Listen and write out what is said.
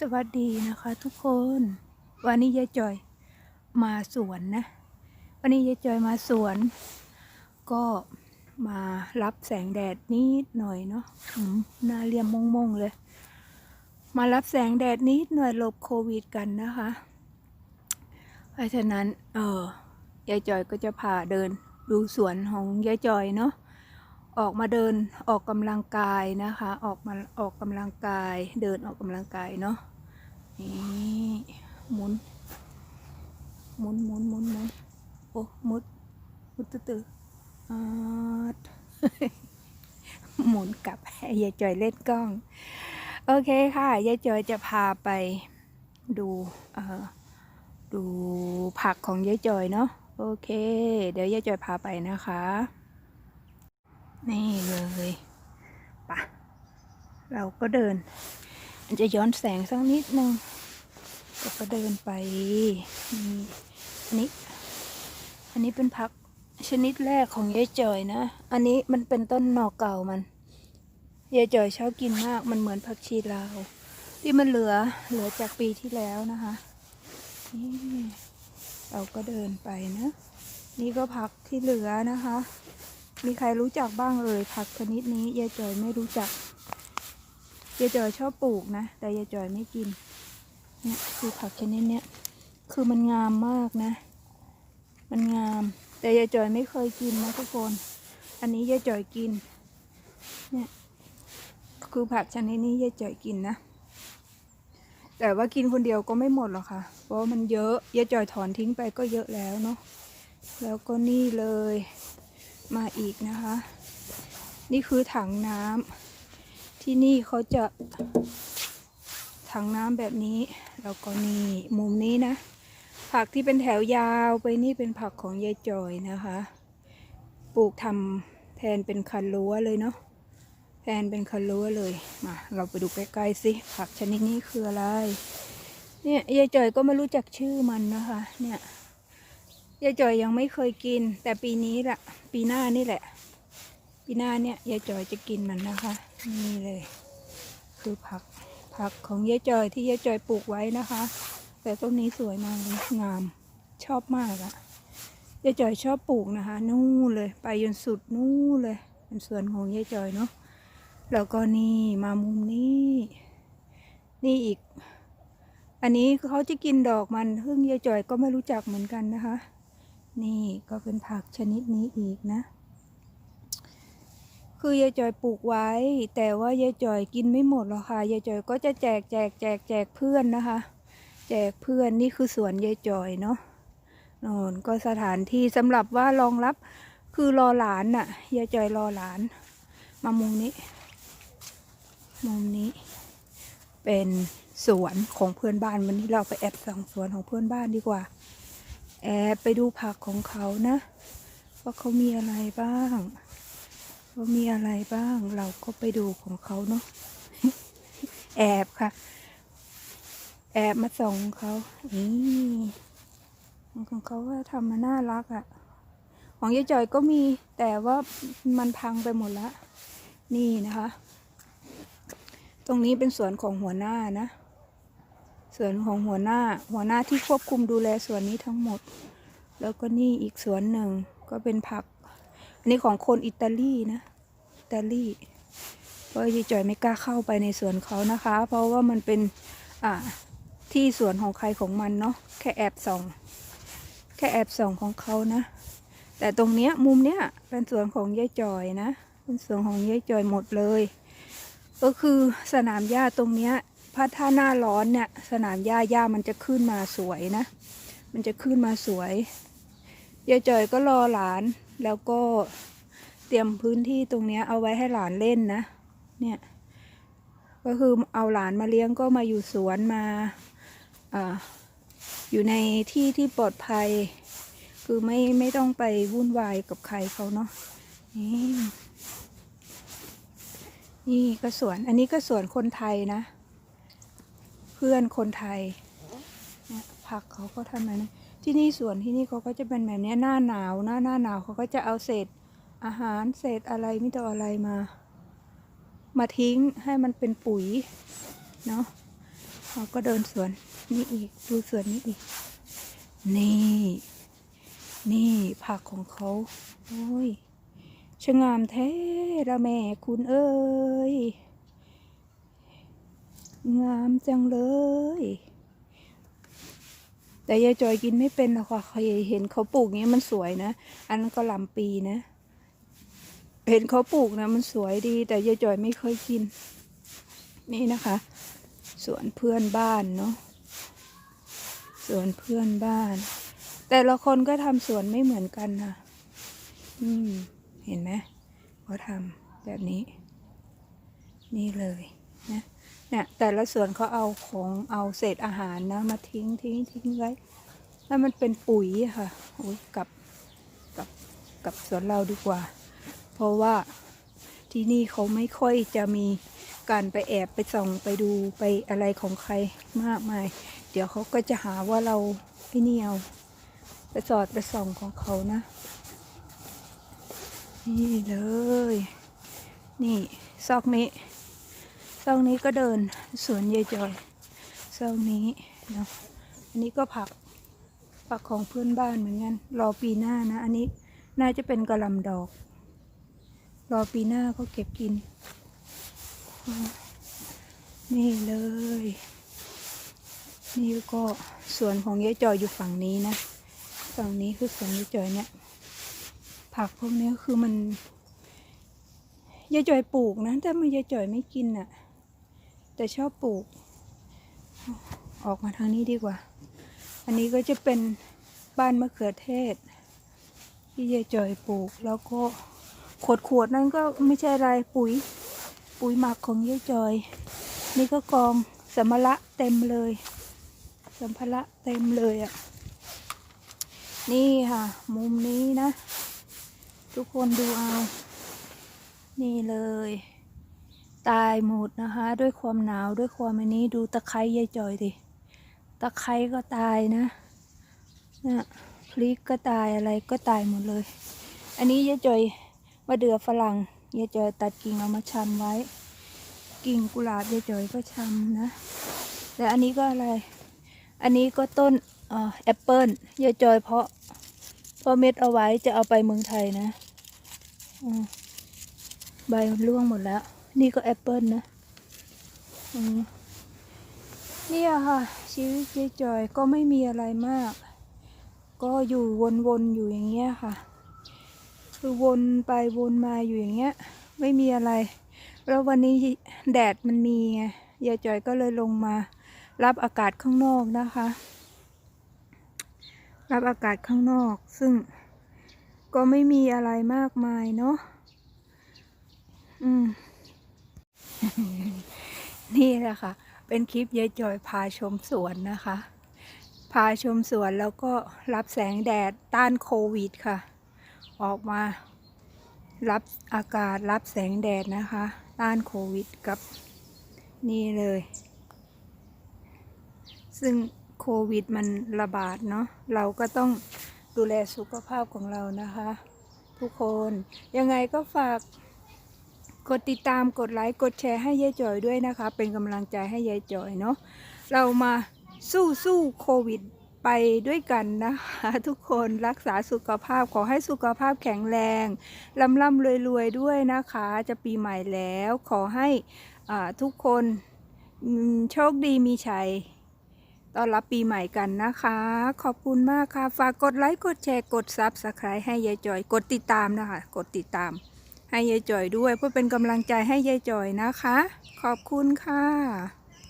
สวัสดีนะคะทุกคน วันนี้ยายจอยมาสวนนะ วันนี้ยายจอยมาสวน ก็มารับแสงแดดนิดหน่อยเนาะหน้าเรียมมงๆเลย มารับแสงแดดนิดหน่อยหลบโควิดกันนะคะ เพราะฉะนั้นเออยายจอยก็จะพาเดินดูสวนของยายจอยเนาะ ออกมาเดินออกกำลังกายนะคะ ออกมาออกกำลังกาย เดินออกกำลังกายเนาะนี่หมุนหมุนหมุนหมุนหมุนโอ้มุดมุดตื้อตื้อหมุนกลับยายจอยเล่นกล้อง โอเคค่ะยายจอยจะพาไปดูเอ่อดูผักของยายจอยเนาะโอเค เดี๋ยวยายจอยพาไปนะคะ นี่เลยปะเราก็เดิน มันจะย้อนแสงสักนิดนึงเราก็เดินไปนี่อันนี้ อันนี้เป็นผักชนิดแรกของยายจอยนะ อันนี้มันเป็นต้นหน่อเก่ามันยายจอยชอบกินมาก มันเหมือนผักชีลาว ที่มันเหลือเหลือจากปีที่แล้วนะคะนี่เราก็เดินไปนะ นี่ก็ผักที่เหลือนะคะ มีใครรู้จักบ้างเอ่ยผักชนิดนี้ยายจอยไม่รู้จักยายจอยชอบปลูกนะ แต่ยายจอยไม่กินเนี่ยคือผักชนิดเนี้ยคือมันงามมากนะ มันงาม แต่ยายจอยไม่เคยกินนะทุกคน อันนี้ยายจอยกินเนี่ยคือผักชนิดนี้ยายจอยกินนะแต่ว่ากินคนเดียวก็ไม่หมดหรอกค่ะ เพราะมันเยอะยายจอยถอนทิ้งไปก็เยอะแล้วเนาะแล้วก็นี่เลย มาอีกนะคะ นี่คือถังน้ำที่นี่เขาจะถังน้ำแบบนี้ แล้วก็นี่มุมนี้นะ ผักที่เป็นแถวยาวไปนี่เป็นผักของยายจอยนะคะ ปลูกทำแทนเป็นคันรั้วเลยเนาะแทนเป็นคันรั้วเลยมาเราไปดูใกล้ๆสิผักชนิดนี้คืออะไรเนี่ยยายจอยก็ไม่รู้จักชื่อมันนะคะ เนี่ย ยายจอยยังไม่เคยกิน แต่ปีนี้แหละปีหน้านี่แหละ ปีหน้าเนี่ยยายจอยจะกินมันนะคะ นี่เลย คือผักผักของยายจอยที่ยายจอยปลูกไว้นะคะ แต่ต้นนี้สวยมากงามชอบมากอะยายจอยชอบปลูกนะคะ นู่นเลย ไปจนสุดนู่นเลยเป็นสวนของยายจอยเนาะแล้วก็นี่มามุมนี้นี่อีก อันนี้เขาจะกินดอกมันซึ่งยายจอยก็ไม่รู้จักเหมือนกันนะคะ นี่ก็เป็นผักชนิดนี้อีกนะ คือยายจอยปลูกไว้ แต่ว่ายายจอยกินไม่หมดหรอกค่ะยายจอยก็จะแจกแจกแจกแจกเพื่อนนะคะ แจกเพื่อนนี่คือสวนยายจอยเนาะนอนก็สถานที่สำหรับว่ารองรับคือรอหลานน่ะยายจอยรอหลาน มามุมนี้ มุมนี้ เป็นสวนของเพื่อนบ้านวันนี้เราไปแอบส่องสวนของเพื่อนบ้านดีกว่า แอบไปดูผักของเขานะ ว่าเขามีอะไรบ้างว่ามีอะไรบ้าง เราก็ไปดูของเขาเนาะแอบค่ะ แอบมาส่องเขานี่ของเขาว่าทำมาน่ารักอะ่ะ ของยายจอยก็มีแต่ว่ามันพังไปหมดล้วนี่นะคะ ตรงนี้เป็นสวนของหัวหน้านะ สวนของหัวหน้าหัวหน้าที่ควบคุมดูแลสวนนี้ทั้งหมด แล้วก็นี่อีกสวนหนึ่งก็เป็นผัก อันนี้ของคนอิตาลีนะอิตาลีเพราะยายจอยไม่กล้าเข้าไปในสวนเขานะคะ เพราะว่ามันเป็นอ่าที่สวนของใครของมันเนาะแค่แอบส่อง แค่แอบส่องของเขานะ แต่ตรงเนี้ยมุมเนี้ยเป็นสวนของยายจอยนะเป็นสวนของยายจอยหมดเลย ก็คือสนามหญ้าตรงเนี้ย พระถ้าหน้าร้อนเนี่ยสนามหญ้าหญ้ามันจะขึ้นมาสวยนะ มันจะขึ้นมาสวยยายจอยก็รอหลานแล้วก็เตรียมพื้นที่ตรงนี้เอาไว้ให้หลานเล่นนะ เนี่ยก็คือเอาหลานมาเลี้ยงก็มาอยู่สวนมาอ่าอยู่ในที่ที่ปลอดภัย คือไม่ไม่ต้องไปวุ่นวายกับใครเขาเนาะนี่นี่ก็สวนอันนี้ก็สวนคนไทยนะ เพื่อนคนไทยเนี่ยผักเขาก็ทำแบบนี้ที่นี่สวนที่นี่เขาก็จะเป็นแบบนี้หน้าหนาวหน้าหน้าหนาวเขาก็จะเอาเศษอาหารเศษอะไรไม่ต้ออะไรมา มาทิ้งให้มันเป็นปุ๋ยเนาะเราก็เดินสวนนี่อีกดูสวนนี้อีก นี่ นี่ผักของเขาโอ้ยชะงามแท้ละแม่คุณเอ้ย งามจังเลย แต่ยายจอยกินไม่เป็นหรอกค่ะเคยเห็นเขาปลูกอย่างนี้มันสวยนะ อันนั้นก็ลำปีนะ เห็นเขาปลูกนะ มันสวยดี แต่ยายจอยไม่เคยกิน นี่นะคะ สวนเพื่อนบ้านเนาะ สวนเพื่อนบ้าน แต่ละคนก็ทำสวนไม่เหมือนกันนะอืม เห็นไหมเขาทำแบบนี้ นี่เลยนะ เนี่ยแต่ละส่วนเขาเอาของเอาเศษอาหารนะมาทิ้งทิ้งทิ้งไว้แล้วมันเป็นปุ๋ยค่ะโอ้ยกับกับกับสวนเราดีกว่า เพราะว่าที่นี่เขาไม่ค่อยจะมีการไปแอบไปส่องไปดูไปอะไรของใครมากมาย เดี๋ยวเขาก็จะหาว่าเราไอ้นี่เอาไปสอดไปส่องของเขานะ นี่เลย นี่ซอกนี้ ซอกนี้ก็เดินสวนยายจอยซอกนี้เนาะอันนี้ก็ผักผักของเพื่อนบ้านเหมือนกันรอปีหน้านะ อันนี้น่าจะเป็นกระลำดอก รอปีหน้าก็เก็บกิน นี่เลย นี่ก็สวนของยายจอยอยู่ฝั่งนี้นะ ฝั่งนี้คือสวนยายจอยเนี่ย ผักพวกนี้คือมันยายจอยปลูกนะ แต่ไมันยายจอยไม่กินอะ แต่ชอบปลูก ออกมาทางนี้ดีกว่า อันนี้ก็จะเป็นบ้านมะเขือเทศ ที่ยายจอยปลูก แล้วก็ขวดขวดๆนั่นก็ไม่ใช่อะไรปุ๋ย ปุ๋ยหมักของยายจอย นี่ก็กองสัมภาระเต็มเลย สัมภาระเต็มเลยอะ นี่ค่ะ มุมนี้นะ ทุกคนดูเอา นี่เลย ตายหมดนะคะ ด้วยความหนาวด้วยความอันนี้ดูตะไคร้ยายจอยดิตะไคร้ก็ตายนะนี่พริกก็ตายอะไรก็ตายหมดเลย อันนี้ยายจอยมะเดือฝรั่งยายจอยตัดกิ่งเอามาชำไว้ กิ่งกุหลาบยายจอยก็ชำนะแต่อันนี้ก็อะไร อันนี้ก็ต้นอแอปเปิลยายจอยเพาะเพาะเม็ดเอาไว้จะเอาไปเมืองไทยนะใบร่วงหมดแล้ว นี่ก็แอปเปิลนะอืมเนี่ยค่ะ ชีวิตยายจอยก็ไม่มีอะไรมาก ก็อยู่วนๆอยู่อย่างเงี้ยค่ะ คือวนไปวนมาอยู่อย่างเงี้ย ไม่มีอะไร แล้ววันนี้แดดมันมีไงยายจอยก็เลยลงมารับอากาศข้างนอกนะคะ รับอากาศข้างนอก ซึ่งก็ไม่มีอะไรมากมายเนาะ อืม นี่แหละค่ะ เป็นคลิปยายจอยพาชมสวนนะคะ พาชมสวนแล้วก็รับแสงแดดต้านโควิดค่ะ ออกมารับอากาศรับแสงแดดนะคะ ต้านโควิดกับนี่เลย ซึ่งโควิดมันระบาดเนาะเราก็ต้องดูแลสุขภาพของเรานะคะ ทุกคนยังไงก็ฝาก กดติดตามกดไลค์กดแชร์ให้ยายจอยด้วยนะคะ เป็นกำลังใจให้ยายจอยเนาะเรามาสู้สู้โควิดไปด้วยกันนะคะทุกคนรักษาสุขภาพขอให้สุขภาพแข็งแรงร่ำร่ำรวยรวยๆด้วยนะคะ จะปีใหม่แล้ว ขอให้อ่าทุกคนโชคดีมีชัยต้อนรับปีใหม่กันนะคะ ขอบคุณมากค่ะ ฝากกดไลค์ กดแชร์ กดซับสไครต์ให้ยายจอย กดติดตามนะคะ กดติดตาม ให้ยายจอยด้วย เพื่อเป็นกำลังใจให้ยายจอยนะคะ ขอบคุณค่ะ